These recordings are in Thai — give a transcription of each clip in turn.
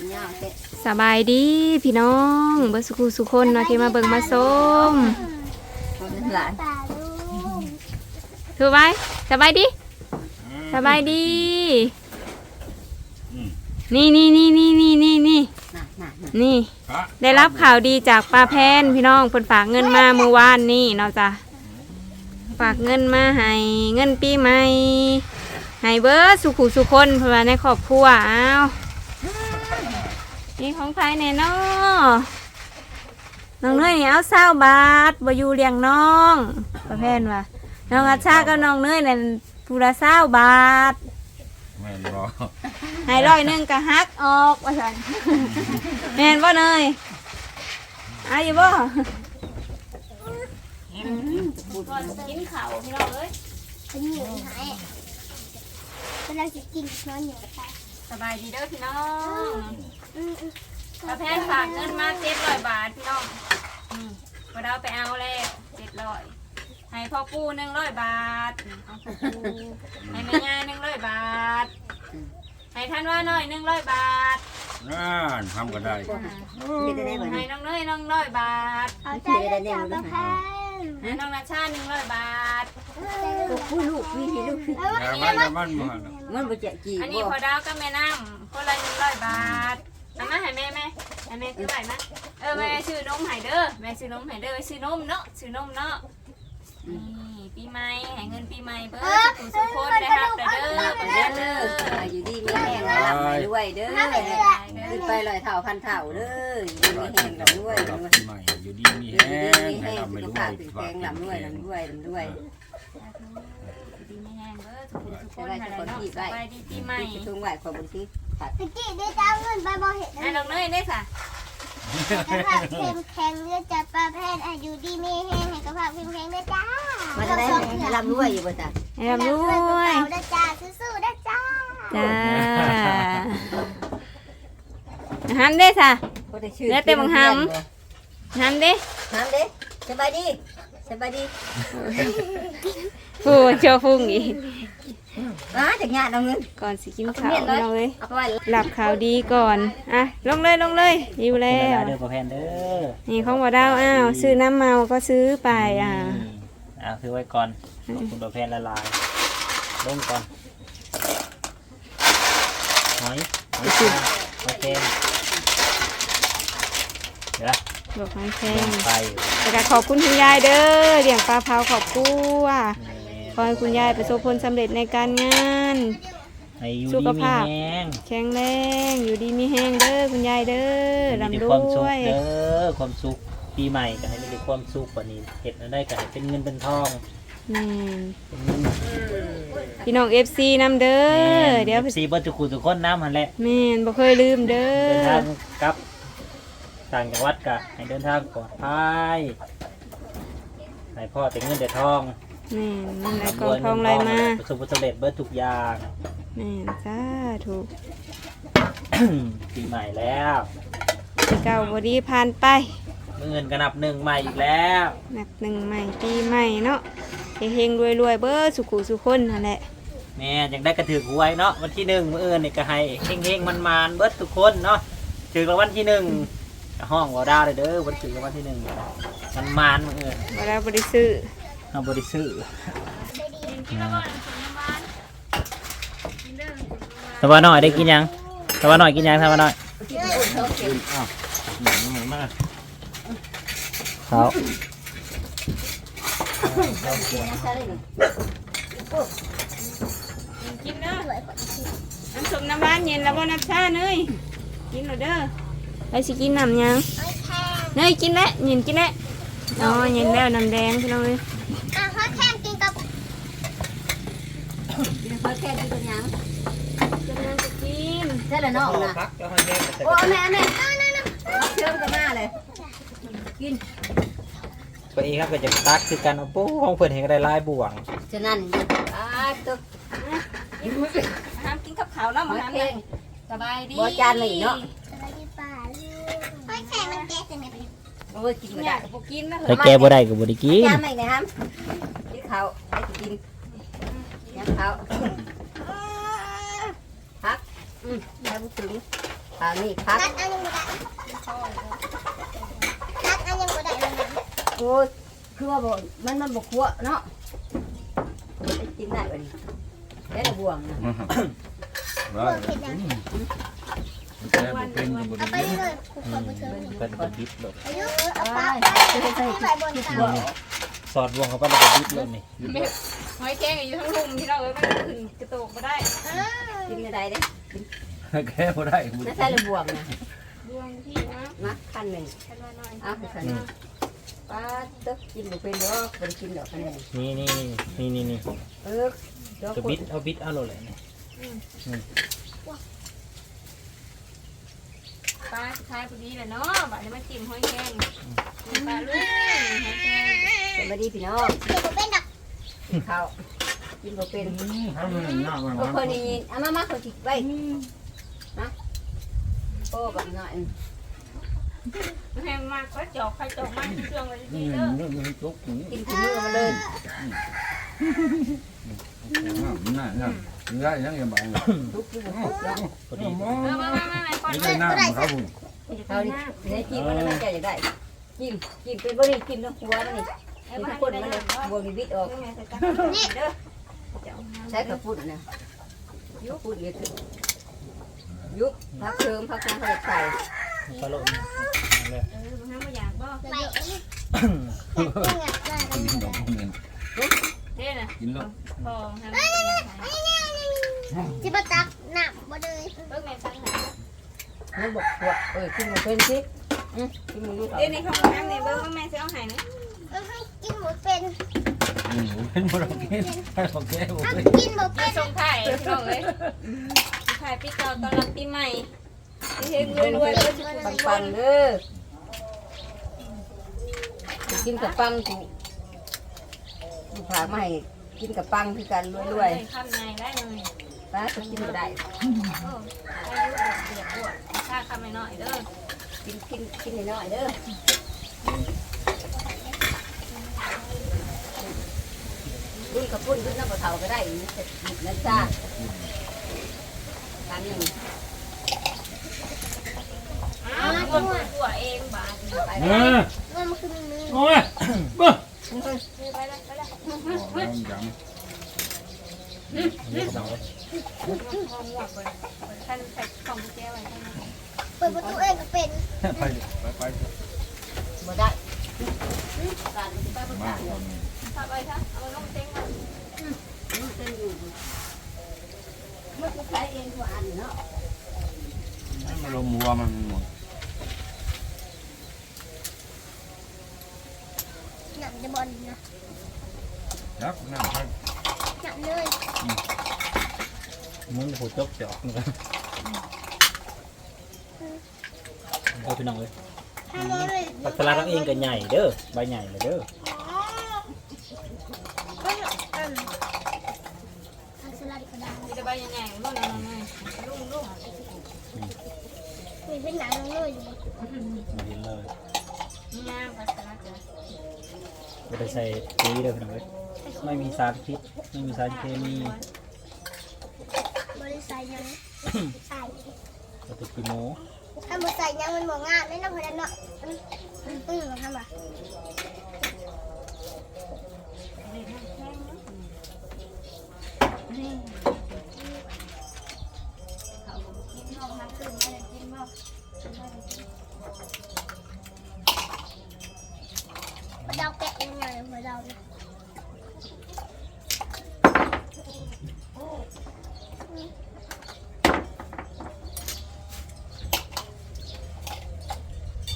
เป็นยากแท้สบายดีพี่น้องเบิร์สุขุสุคนเนาะที่มาเบิ่งมาส้มคนหลานป่าลูกถูกไหมสบายดีสบายดี นี่นี่นี่นี่นี่นี่นี่น่ะน่ะน่ะนี่ ได้รับข่าวดีจากป้าแพนพี่น้องเพิ่นฝากเงินมาเมื่อวานนี่เนาะจ้ะฝากเงินมาให้เงินปีใหม่ให้เบิร์ดสุขุสุคนเพื่อในครอบครัวอ้าว นี่ของใครแน่เนาะน้องเนยนี่เอาเศร้าบาทบ่อยู่เลี้ยงน้องป้าแพนว่าน้องอาชากับน้องเนยนั่นผู้ละเศร้าบาทแม่นบ่ให้ร้อยหนึ่งก็ฮักออกว่าสันแม่นบ่เนยอาอยู่บ่ก่อนกินข้าวพี่น้องเอ้ยเป็นหนูหายกำลังจะกินนอนอยู่ไป สบายดีเด้อพี่น้องอืมอืมป้าแพนฝากเงินมาเจ็ดร้อยบาทพี่น้องนี่พอเราไปเอาแล้วเจ็ดร้อยให้พ่อปู่หนึ่งร้อยบาทเอาพ่อปู่ให้แม่ยายหนึ่งร้อยบาท ให้ท่านว่าน้อยหนึ่งร้อยบาทน่าทำก็ได้มีแต่ได้บ่ให้นี่น้องเนยน้องร้อยบาท เอาใจเลือดจับมาแพง ให้น้องนาชาหนึ่งร้อยบาทลูกผู้ลูกพี่ลูกพี่แล้วอย่าว่ามันอย่ามันบ่หั่นน่ะมันบ่จะกี่อันนี้บ่พอดาวกับแม่น้ำคนละหนึ่งร้อยบาทเอามาให้แม่แม่ให้แม่ซื้อไหวนะเออแม่ซื้อนมให้เด้อแม่ซื้อนมให้เด้อซื้อนมเนาะซื้อนมเนาะนี่ ปีใหม่ให้เงินปีใหม่เบิร์ดสุขสุขคนได้รับเด้อเด้อเด้เด้ออเด้เด้อออยู่ดีมีแห้งลำไปด้วยเด้อขึ้นไปลอยเท่าพันเท่าเด้ออยู่ดีมีแห้งลำด้วยรับลำด้วยปีใหม่อยู่ดีมีอยู่แห้ดีงมีให้แห้งทำไม่สุขรู้ภาว่าพแข็งลำด้วยลำด้วยลำด้วยดีไม่แห้งเบิร์ดสุขสุขคนอะไรเนาะสบายดีปีใหม่ที่ทุ่งไหวความบุญที่ผัดตะกี้ได้จ้าเงินไปบ่เห็นให้น้องเนยได้ค่ะกระเพาะเข้มแข็งเลือดจับปลาแพนอายุดีไม่แห้งให้กระเพาะเข้มแข็งด้วยจ้า มันจะได้ลำด้วยอยู่บ่จ้ะให้ร่ำรวยได้จ้าสู้ๆได้จ้าจ้าหันได้ค่ะหันเด้น้ำเด้สบายดีสบายดีฟูโชว์ฟุ้งอีกอ้าจากงานเอาเงินก่อนสิกินข้าวเราเลยเอาไปไว้หลับข่าวดีก่อนอะลงเลยลงเลยอยู่แล้เววลาเด้อประแพนเด้อนี่ของบ่ดาวอ้าวซื้อน้ำเมาก็ซื้อไปอะ นี่ เอาคือไว้ก่อนขอบคุณประแพนละลายลงก่อนหอยหอยแครงหอยแครงเดี๋ยวนะบอกให้แพงไปแต่ก็ขอบคุณคุณยายเด้อเลี้ยงปลาเผาขอบคุณขอให้คุณยายประสบผลสำเร็จในการงานให้อยู่สุดีขมีภาพแห้งแข็งแรงอยู่ดีมีแห้งเด้อคุณยายเด้อมีร่ำรแต่ความสุขวยเด้อความสุข ปีใหม่ก็ให้มีแต่ความสุขกว่านี้เห็ดอะไรก็ให้เป็นเงินเป็นทองแม่นเป็นเงินพี่น้อง FC นำเด้อเดี๋ยวสีเบิร์ทุกคนทุกคนน้ำหันแหละแม่นบ่เคยลืมเด้เดินอทางกลับต่างจังหวัดกะให้เดินทางปลอดภัยให้พ่อแต่เงินแต่ทองแม่นนั่นแหละกองทองไหลมาประสบผลสำเร็จเบิดทุกอย่าง แม่นจ้าถูกปีใหม่แล้ว ปีเก่าบดีผ่านไปเมื่อเงินกระนับหนึ่งใหม่อีกแล้วหนักหนึ่งใหม่ปีใหม่เนาะเฮงๆรวยๆเบอร์สุขุสุคนนั่นแหละแม่ยังได้กระถือหวยเนาะวันที่หนึ่งมื่อเอินนี่ก็ให้เฮงเฮงมันมานๆเบิดทุกคนเนาะถือรางวัลที่หนึ่งก็ห้องวอดาวเลยเด้อวันถือรางวัลที่หนึ่งมันมานมื่อเอินเวลาบริซื้อเอาบริสุทธิ์ตะวันหน่อยได้กินยังตะวันหน่อยกินยังตะวันหน่อยมาเขากินเด้อน้ำส้มน้ำบ้านเย็นแล้วบ่น้ำชาเนยกินเลยเด้อไปสิกินน้ำยังไอ้แพงเนย กินแล้วเย็นกินแล้วอ๋อเย็นแล้วน้ำแดงพี่น้องเลยอะเขาแข่งกินกับเพิ่นแค่นี้เป็นหยังกำลังจะ กินเท่าละน้องนะโอ้แม่แม่เอาเชื่อมกันมาเลยตัวเองครับก็จะตักคือกันเอาปุ๊ห้องเพิ่นเห็นก็ได้ลายบ่วงฉะนั้นอ้าตุ๊กห้ามกินกับข้าวเนาะหมาอยห้ามแครเลยงสบายดีบ่จานเลยเนาะอะไรดีป่าลูกไอ้แข่งมันแก่จังเลยโอ้ยกินไม่อยาได้กบ่กินนะเหรแต่อแกบ่ได้ก็บ่ได้กินจานไม่ได้ครับกินข้าวให้กินยังข้าวพักอืมแล้วบุถึงทางนี้พัก ตัดอันยังบ่ได้ตัดอันยังบ่ได้เลยนะ โอ้ยคือว่าบ่มันมันบ่คั่วเนาะไปกินได้บ่นี่ได้แต่บ่วงนะได้แค่บ่เป็นก็บ่เอาไปได้เลยคุกคนบ่เทิงเป็นเป็นดิบเลยอายุเอาไปปากไปไปใส่ใส่บนคิดเตาบ่สอดวงเข้าไปแล้วก็ดิบเลยนี่แม่หอยแครงอยู่ทั้งลุมที่เราเอ้ยมันขึ้นกระโตกมาได้อ้าวกินได้เด้แค่บ่ได้บ่ไม่ได้ใช่ละบ่วงนะดวงที่นะนะคันหนึ่งแค่น้อยเอาไปคันหนึ่ง ป้าตึกกินบ่เป็นดอกบ่ได้กินดอกคันหนึ่งนี่นี่นี่นี่นี่เออเดี๋ยวบิดเอาบิดเอาเลยนี่ปลาสุดท้ายพอดีแหละเนาะบัดนี้มาจิ้มหอยแครงปลาลูกหอยแครงสวัสดีพี่น้องเดี๋ยวบ่เป็นดอกกินข้าวกินบ่เป็นทำมันยามันบ่เคยได้ยินเอามามาเขาสิกไว้นะโอ้บักหน่อย แห้งมากก็จอกใครจอกมากเครื่องไว้นี่ดีเด้อมันจกนี่กินขี้มือมาเลยน่าน่าได้ยังยังบ่ทุกที่บ่ทุกแล้วพอดีมามามามาก่อนนี่ได้น้ำครับผมเอาดิในกินมันมันจะอยากได้กินกินเป็นบ่ได้กินทั้งหัวมันนี่ทั้งคนมันเลยบวงนี่บิดออกนี่ใช้กระปุ่นนะยุบปุ่นเยคือยุบพักเติมพักน้ำพักใส่ ปลาโลนี่นั่นแหละเออมันไม่อยากบ่ไปนี่อยากได้กินดอกเงินเด้น่ะกินแล้วพอทำอยากใส่จิบตักน้ำบ่เลยเบิ่งแม่ตั้งหามันบอกว่าเออกินมันเป็นสิอืมกินมันรู้เด้ในห้องน้ำเนี่ยเบิ่งว่าแม่สิเอาให้นะเอาให้กินบ่เป็นอืมเป็นบ่ต้องกินให้บ่แก่บ่เอาเป็นกินบ่ไปเป็นส่งไข่พี่น้องเอ้ยไข่พี่เก่าต้อนรับปีใหม่ เฮงรวยๆเลยทุกปังปันงเด้อกินกับปังกูลูผามาให้กินกับปังคือกันรวยๆข้ามในได้เลยๆป้าก็กินบ่ได้ โอ้อายุแบบเดือดปวดค่าข้ามหน่อยเด้อกินกินกินหน้อยๆเด้อรุ่นกับปุ้นรุ่นน้ำกระเทาก็ได้นี่เสร็จนะจ้าตามนี้อ้าว ปวดปวเองบาดไปเออมันคือมีมือโอ้ยบ่ไปเลยไปเลยอ๋อจังนี่ก็บอกเลยห้องหวกเลยท่านใส่กล่องกุญแจไว้เปิดประตูเองก็เป็นไปไปไปบ่ได้การมันจะไปบ่มาได้คนทำไปซะเอาลงเต็งมามันเป็นอยู่เมื่อกูใช้เองทุกอันเนาะมันลมวัวมันหมดหนังจะบอลนะ ยักน้ำไป หนังเลย มึงโหจกจอกนะครับเอาพี่น้องเลยทำเลยปักสลัดเราเองก็ใหญ่เด้อใบใหญ่เลยเด้อทำสลัดกระดาษจะไปยังไงบ้างนะลุงลุงมีเป็นหนังเลยอยู่มาเห็นเลยงามภาษาจ้ะไม่ได้ใส่ปุ๋ยเด้อพี่น้องเลยไม่มีสารพิษไม่มีสารเคมีบริษัท ยังใส่ก็จะกิโมถ้าบริษัทยังมันหมงานไม่ต้องพนันเนาะมันตึ้งทำอะ เราแกะยังไงหัวเราเนี่ย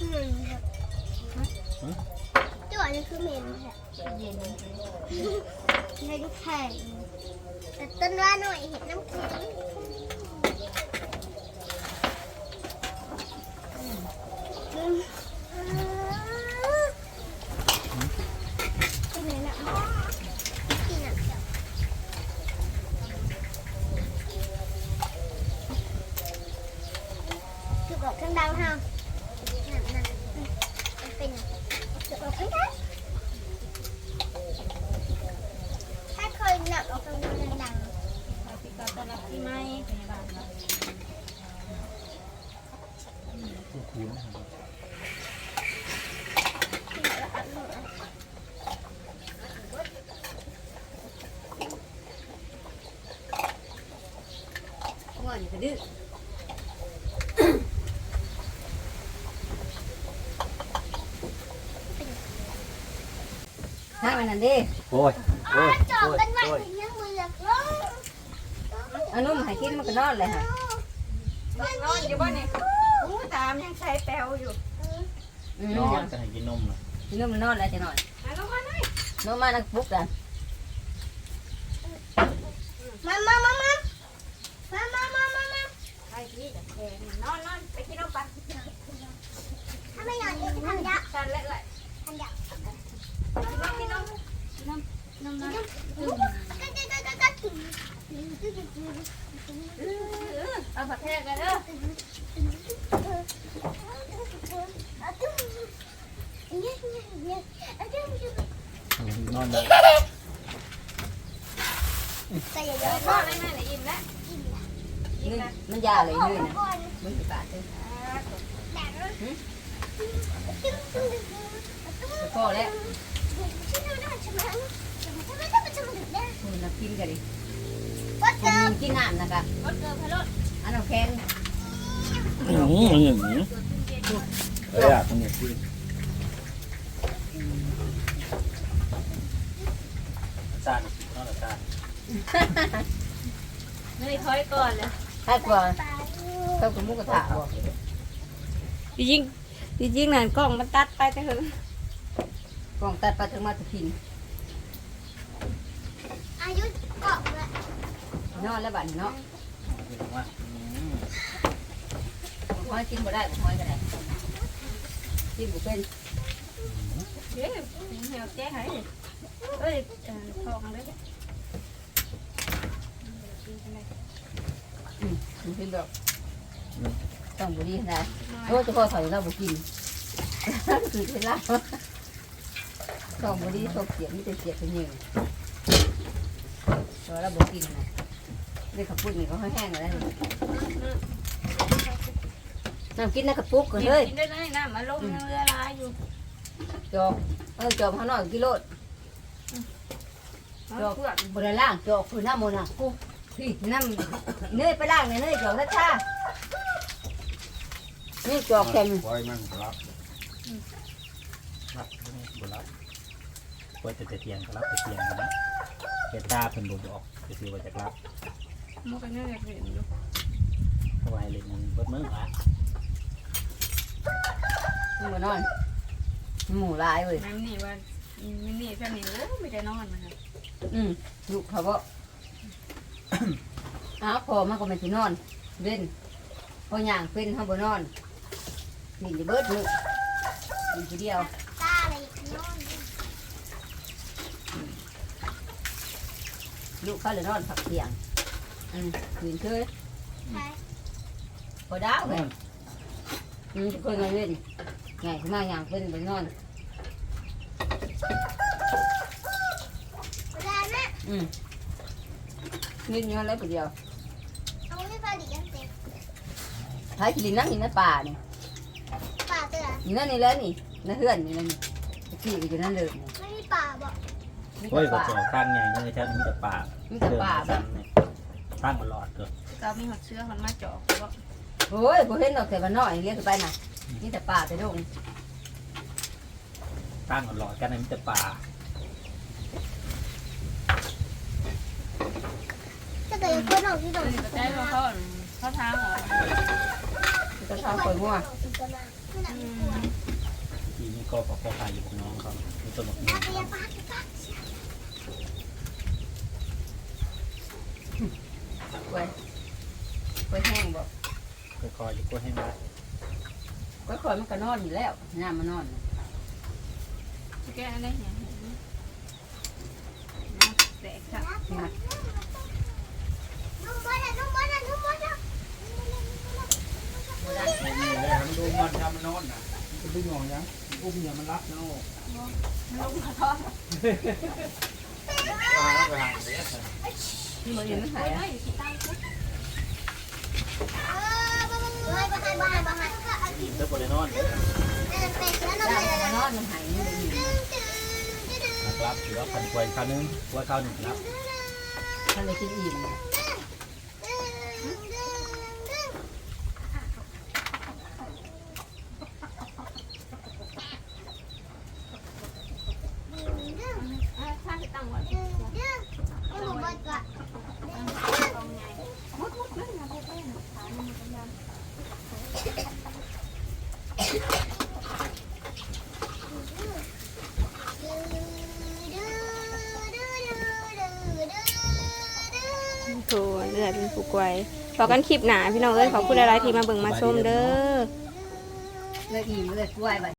อืมจั่วนี่คือเหม็นแหละเย็นใน้ำแข็งแต่ต้นว่าหน่อยเห็นน้ำแข็งอืม nhiều quá Hadi. Mang mày làm đi. Ôi. Ôi. Ôi. Ôi. Anh uống mà hãy khiến nó lại hả? Nó như bao? ยกันไว้โอ้ยถึงยังมือหลักลงเอานุ่มให้กินมันก็นอนเลยค่ะนอนอยู่บ้านนี่อู้ตามยังใช้แปลวอยู่อืมนอนจะให้กินนมนะนุ่มมันนอนแล้วจะนอนมาลงมาหน่อยนอนมานักปุ๊กกันมามามามามามามามามาใครที่จะแพงนอนนอนไปกินนมปังถ้าไม่นอนจะทำยาชันเละเลยทำยากินนมกินนมกินนมนอนก็ก็ก็ก็ก็ถึงเอาผักแห้งกัน ย่าเลยนี่นะมึงไปปาดเลยก็แล้วคุณนักกินกันดิคนกินน้ำนะคะอันนั้นแข็งอืมมันอย่างนี้เฮ้ยอะมันอย่างนี้จานนอกจานไม่ถอยก่อนเลย ถ้าก่อนเข้ากับมุกกระทะบ่จริงจริงนั่นกล้องมันตัดไปแต่คือกล่องตัดไปถึงมาตะพินอายุเกาะละนอนแล้วบัดนี้เนาะถึงว่าอืมหอยกินบ่ได้หอยก็ได้กินบ่เป็นเฮ้ยเหี่ยวแจ้งให้เอ้ยเอ่อทองเลย อืมมันเป็นแบบต้องบ่ดีนะโอ้เจะพอถอยเราบ่กินคือเวลาต้องบ่ดีตกเสียมีแต่เสียเป็นยิงตัวเราบ่กินนะเด็กขับปุ้นนี่ก็แห้งๆแล้วนี่น้ำกินนะกระปุกก็เฮ้ยกินได้เลยน้ำมาลงยังเรือลายอยู่จอบเออจอบเขาหน่อยกิโลดเอาจอบเพื่อนบนล่างจอบคือน้ำมันอะกูพี่ น้ำเนยไปล่างเลยเนยจอบทัชชานี่จอบแข็งปล่อยมันครับรับบุรับเปิดแต่เตียงก็รับแต่เตียงนะเกตาเพิ่นบ่บอกก็คือว่าจะรับมันก็เนี่ยอยากเห็นอยู่เพราะว่าให้เล่นมันเบิดมื้อละมึงมานอนหมูลายเว้ยแม่นี่ว่ามินี่แค่นี้โอ้ไม่ได้นอนมันครับอืมลูกเขาบอก อ้าวพอมันก็ไม่สินอนเล่นพอย่างเป็นเขาบ่นอนนี่จะเบิดมืออีกทีเดียวตาอะไรนอนลูกเขาเลยนอนผักเสียงอืมยืนเคยใช่พอดาวเลยอืมเคยมาเล่นไงขึ้นมาอย่างเป็นไปนอนเวลา น่ะอืมนี่นอนแล้วคนเดียวเอาไม่พอดีกันเสร็จหายกินน้ำนี่ในป่านี่ป่าเตือนี่นั่นนี่แล้วนี่ในเฮือนนี่นั่นนี่ขี่ไปอยู่นั่นเลยนี่ไม่มีป่าบอกมีโอ้ยแต่ก็ป่าเจอข้างใหญ่เลยแท้มีแต่ป่ามีแต่ป่าเดินมตั้งตลอดเกิดเรามีหัวเชื้อมันมาเจาะก็โอ้ยบ่เห็นดอกแต่ว่าน้อยเลี้ยงขึ้นไปน่ะมีแต่ป่าแต่ดงตั้งตลอดกันมีแต่ป่า แต่คนออกเะเขาเขาทางหรอจะทำเปิดหัวปีนี้ก็ปอขปลายอยู่กับน้องเขาเป็นต้นแบบนี้กล้วยกล้แห้งบอกกล้วยคอยอยู่ก็แห้งแล้วกล้วคอยมันก็นอนอยู่แล้วน้ามันนอนแกอะไรเนี่ยนะแตกค่ะ มันดูมันทำมันนอนนะมันดึงออกยันอุ้มเนี่ยมันรักนะโอ้มันนอนาท้องมันยังไม่หายอะกินแล้วปวดนอนนอนมันหายนะครับเสือพันกวยคันนึงกวยข้าวหนึ่งครับท่านเลยกินอิ่ม อยเป็นผู้กวยพอกันคลิปหนาพี่น้องเอ้ยขอบคุณหลายทีมาเบิ่งมาชมเด้อ เลยอิ่มเลยกล้วยบัด